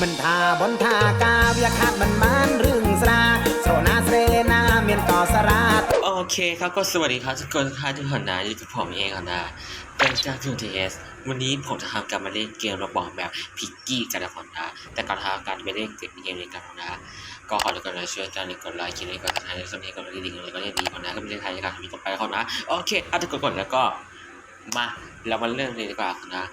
มันทาบนทากาเวียขาดมันมันรึงสราโซนาเสนาเมียนก่อสราโอเคครับก็สวัสดีครับทุกคนค่ะทุกคนนะอยู่กับผมเองครับนะเป็นจากทูทีเอสวันนี้ผมจะทำการมาเล่นเกมระบอกแบบพิกกี้กันนะคนนะแต่ก่อนทำการไปเล่นเกมเกมนี้กันนะก็ขอทุกคนนะช่วยกันกดไลค์คลิปนี้กดติดตามในส่วนนี้กดกระดิ่งเลยก็ได้ดีคนนะก็ไม่ได้ทายในการทำต่อไปแล้วคนนะโอเคเอาทุกคนแล้วก็มาเรามาเริ่มเลยดีกว่าคนนะ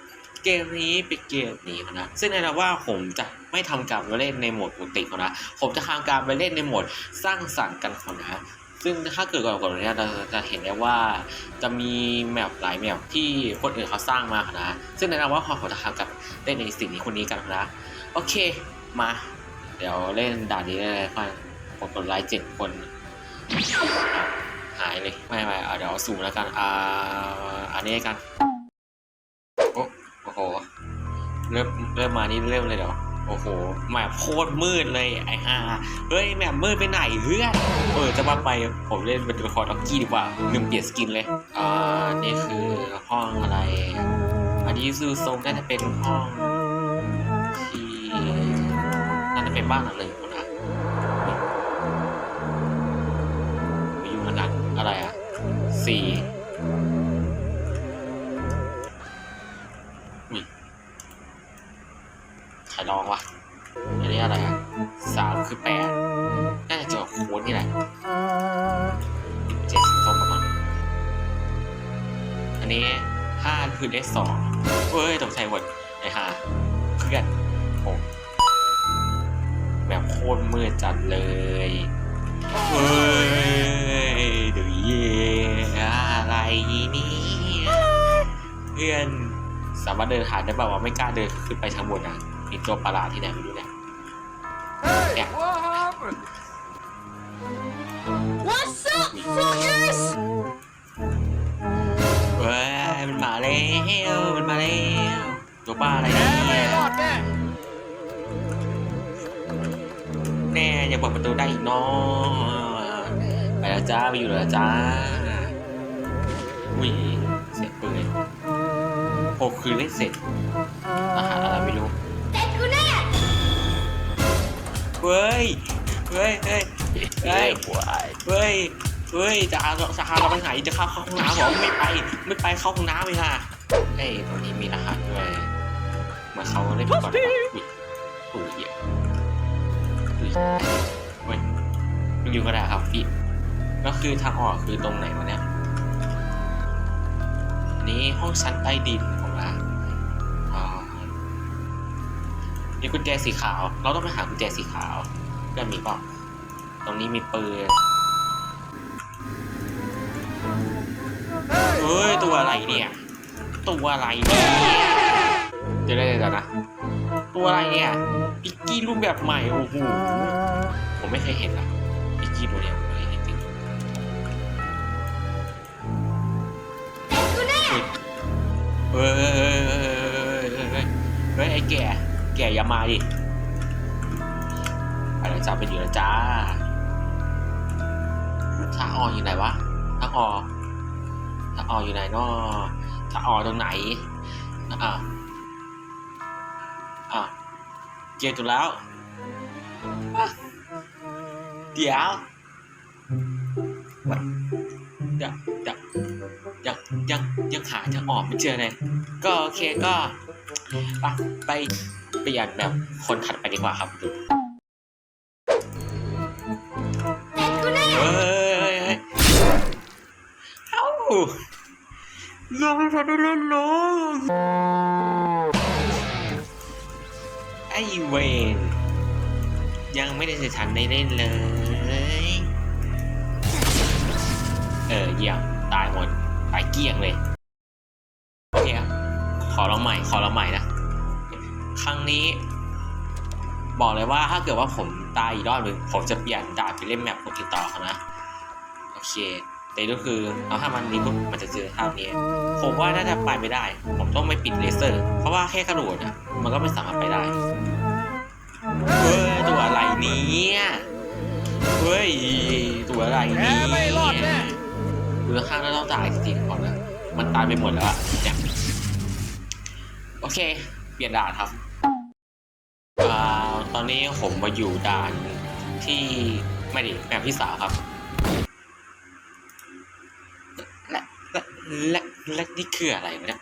เกมนี้เป็นเกมนี้นะซึ่งแน่นอนว่าผมจะไม่ทำการไปเล่นในโหมดปกตินะผมจะทำการไปเล่นในโหมดสร้างสรรค์กันคนนะซึ่งถ้าเกิดก่อนก่อนเนี้ยเราจะเห็นได้ว่าจะมีแมปหลายแมปที่คนอื่นเขาสร้างมานะซึ่งแนะนำว่าผมจะทำกับเล่นในสิ่งนี้คนนี้กันนะโอเคมา เดี๋ยวเล่นด่านนี้เลยครับผมกดไลค์เจ็ดคนหายเลยไม่ไม่เอาเดี๋ยวสูงแล้วกันอ่าอันนี้กัน เริ่มเริ่มมานี่เริ่มเลยเหรอโอ้โหแมปโคตรมืดเลยไอ้ห่าเฮ้ยแมปมืดไปไหนเพื่อนเออจะมาไปผมเล่นเป็นตัวละครด็อกกี้ดีกว่าลืมเปลี่ยนสกินเลยอ่านี่คือห้องอะไร อันนี้ซูทรงน่าจะเป็นห้องที่น่าจะเป็นบ้านหลังหนึ่งนะไปอยู่มันนั้นอะไรอะสี่ คือเลขสองเฮ้ยตกใจหมดไอ้ห่าเพื่อนโอ้แบบโคตรมืดจัดเลยเฮ้ยเดี๋ยวเย่อะไรนี่เพื่อนสามารถเดินผ่านได้แบบว่าไม่กล้าเดินขึ้นไปทางบนอะมีตัวประหลาดที่ไหนไม่รู้เนี่ย ตัวป้าอะไรเนี่ย Hey, what that? แน่อย่าเปิดประตูได้อีกเนาะไปแล้วจ้าไปอยู่แล้วจ้าอุ้ยเสียงปืนโอ้คือเล่นเสร็จอาหารอะไรไม่รู้ Take you now. เฮ้ยเฮ้ยเฮ้ยเฮ้ยเฮ้ยเฮ้ยจะเอาจะพาเราไปไหนจะเข้าห้องน้ำบอกไม่ไปไม่ไปเข้าห้องน้ำเลยค่ะเฮ้ยตรงนี้มีรหัสด้วยเห มือนเขาเล่นก่อนอุ้ยอุ้ยเหี้ยอุ้ยเฮ้ยไม่อยู่ก็ได้ครับพี่ก็คือทางออกคือตรงไหนวะเนี่ยนี้ห้องชั้นใต้ดินของเรามีกุญแจสีขาว เราต้องไปหากุญแจสีขาวเพื่อนมีเปล่าตรงนี้มีปืนเฮ้ย ตัวอะไรเนี่ย ตัวอะไรเนี่ย เดี๋ยวได้เดี๋ยวนะ ตัวอะไรเนี่ยปิกกี้รูปแบบใหม่ โอ้โห ผมไม่เคยเห็นอะปิกกี้ตัวเนี้ยไม่เคยเห็นจริง Take you now. เฮ้ยเฮ้ยเฮ้ยเฮ้ยเฮ้ยเฮ้ยไอ้แก่ แก่อย่ามาดิไปแล้วจ้าไปอยู่แล้วจ้าทาอออยู่ไหนวะทาออกทาอออยู่ไหนนาะทาออตรงไหนอะ อะเจอตัวแล้วอะเดี๋ยวเดี๋ยวเดี๋ยวยังยังยังหาทางออกไม่เจอเลยก็โอเคก็ไปไปเปลี่ยนแบบคนถัดไปดีกว่าครับ Take you now. เฮ้ยเฮ้ยเอ้ายังไม่ทันได้เล่นเลย ไอเวนยังไม่ได้ทันได้เล่นเลย เออเยี่ยมตายหมดตายเกลี้ยงเลย โอเคครับ ขอลองใหม่ ขอลองใหม่นะ ครั้งนี้ บอกเลยว่าถ้าเกิดว่าผมตายอีกรอบหนึ่งผมจะเปลี่ยนดาบไปเล่นแมปคนติดต่อเขานะ โอเค แต่ก็คือเอาถ้ามันนี้ปุ๊บมันจะเจอทางนี้ ผมว่าน่าจะไปไม่ได้ ผมต้องไม่ปิดเลเซอร์ เพราะว่าแค่กระโดดอะมันก็ไม่สามารถไปได้ เฮ้ยตัวอะไรเนี่ยเฮ้ยตัวอะไรเนี่ย Hey, what that? ดูข้างแล้วต้องตายจริงๆก่อนนะมันตายไปหมดแล้วอะเนี่ยโอเค เปลี่ยนด่านครับอ่าตอนนี้ผมมาอยู่ด่านที่ไม่ดิแบบที่สามครับ และและ และและนี่คืออะไรวะเนี่ย